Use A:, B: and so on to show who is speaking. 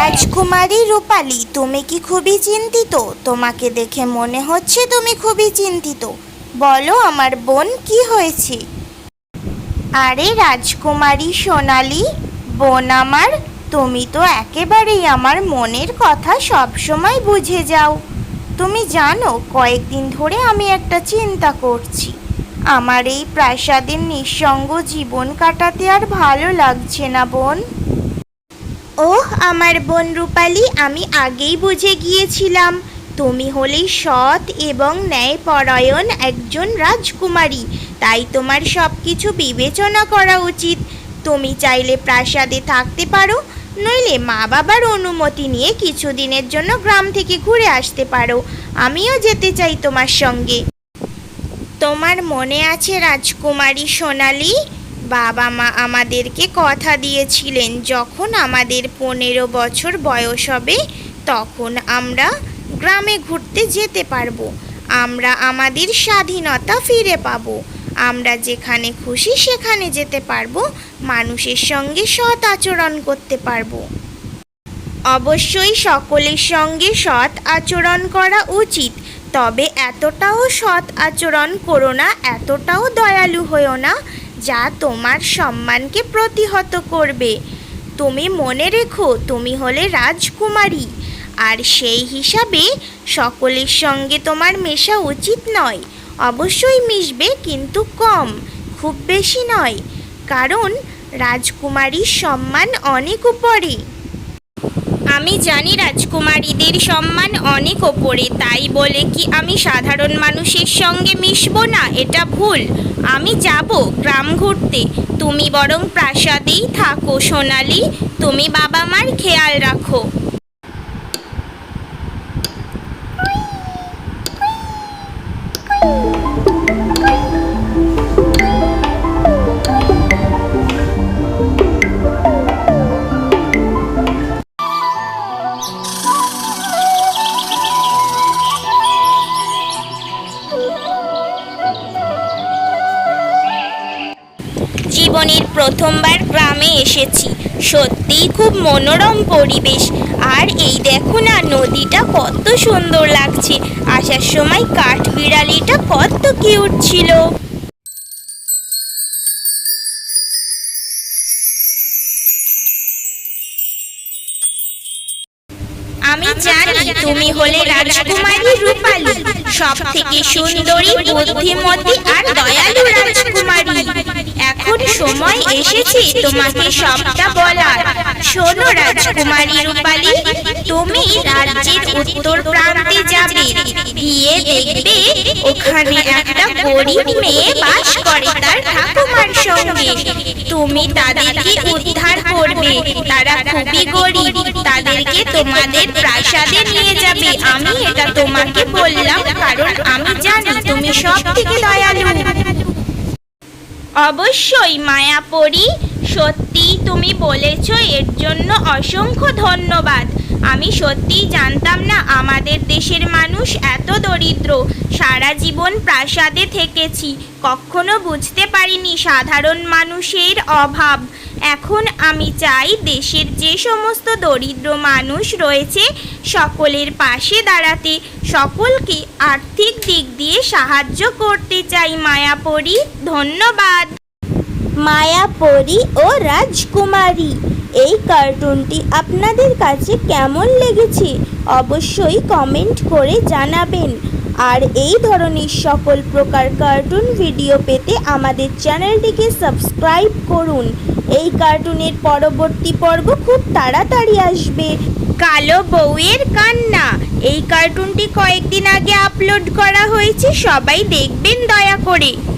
A: রাজকুমারী রূপালী, তুমি কি খুবই চিন্তিত? তোমাকে দেখে মনে হচ্ছে তুমি খুবই চিন্তিত। বলো আমার বোন কি হয়েছে? আরে রাজকুমারী সোনালি, বোন আমার, তুমি তো একেবারেই আমার মনের কথা সবসময় বুঝে যাও। তুমি জানো, কয়েকদিন ধরে আমি একটা চিন্তা করছি। আমার এই প্রাসাদের নিঃসঙ্গ জীবন কাটাতে আর ভালো লাগছে না, বোন। ওহ, আমার বোন রূপালী, আমি আগেই বুঝে গিয়েছিলাম। তুমি হলেই সৎ এবং ন্যায়পরায়ণ একজন রাজকুমারী। তাই তোমার সব কিছু বিবেচনা করা উচিত। তুমি চাইলে প্রাসাদে থাকতে পারো, নইলে মা বাবার অনুমতি নিয়ে কিছুদিনের জন্য গ্রাম থেকে ঘুরে আসতে পারো। আমিও যেতে চাই তোমার সঙ্গে। তোমার মনে আছে রাজকুমারী সোনালি? বাবা মা আমাদেরকে কথা দিয়েছিলেন, যখন আমাদের পনেরো বছর বয়স হবে, তখন আমরা গ্রামে ঘুরতে যেতে পারব। আমরা আমাদের স্বাধীনতা ফিরে পাবো। আমরা যেখানে খুশি সেখানে যেতে পারব। মানুষের সঙ্গে সৎ আচরণ করতে পারব। অবশ্যই সকলের সঙ্গে সৎ আচরণ করা উচিত। তবে এতটাও সৎ আচরণ করো না, এতটাও দয়ালু হয়েও না। যা তোমার সম্মানকে প্রতিহত করবে। তুমি মনে রেখো, তুমি হলে রাজকুমারী। আর সেই হিসাবে সকলের সঙ্গে তোমার মেশা উচিত নয়। অবশ্যই মিশবে, কিন্তু কম, খুব বেশি নয়। কারণ রাজকুমারীর সম্মান অনেক উপরে। আমি জানি রাজকুমারীদের সম্মান অনেক ওপরে, তাই বলে কি আমি সাধারণ মানুষের সঙ্গে মিশব না? এটা ভুল। আমি যাব গ্রাম ঘুরতে। তুমি বরং প্রাসাদেই থাকো, সোনালি। তুমি বাবা মার খেয়াল রাখো। জীবনের প্রথমবার গ্রামে এসেছি। সত্যিই খুব মনোরম পরিবেশ। আর এই দেখো না নদীটা কত সুন্দর লাগছে। আসার সময় কাঠবিড়ালিটা কত কিউট ছিল। আমি জানি তুমি হলে রাজকুমারী রূপালী। সব থেকে সুন্দরী বুদ্ধিমতী আর দয়ালু রাজকুমারী। সময় এসেছি তোমাকে সবটা বলার। শোনো রাজকুমারী রূপালী, তুমি রাজ্যের উত্তর প্রান্তে যাবে। গিয়ে দেখবে ওখানে একটা গরিব মেয়ে বাস করে তার ঠাকুমার সঙ্গে। তুমি তাদেরকে উদ্ধার করবে। তারা খুবই গরিব। তাদেরকে তোমাদের প্রাসাদে নিয়ে যাবে। আমি এটা তোমাকে বললাম, কারণ আমি জানি তুমি সব থেকে দয়ালু। অবশ্যই, মায়াপরি। সত্যি তুমি বলেছ, এর জন্য অসংখ্য ধন্যবাদ। আমি সত্যিই জানতাম না আমাদের দেশের মানুষ এত দরিদ্র। সারা জীবন প্রাসাদে থেকেছি। কখনো বুঝতে পারিনি সাধারণ মানুষের অভাব। এখন আমি চাই দেশের যে সমস্ত দরিদ্র মানুষ রয়েছে সকলের পাশে দাঁড়াতে, সকলকে আর্থিক দিক দিয়ে সাহায্য করতে চাই মায়াপরি। ধন্যবাদ। মায়াপরি ও রাজকুমারী, এই কার্টুনটি আপনাদের কাছে কেমন লেগেছে অবশ্যই কমেন্ট করে জানাবেন। আর এই ধরনের সকল প্রকার কার্টুন ভিডিও পেতে আমাদের চ্যানেলটিকে সাবস্ক্রাইব করুন। এই কার্টুনের পরবর্তী পর্ব খুব তাড়াতাড়ি আসবে। কালো বউয়ের কান্না। এই কার্টুনটি কয়েকদিন আগে আপলোড করা হয়েছে, সবাই দেখবেন দয়া করে।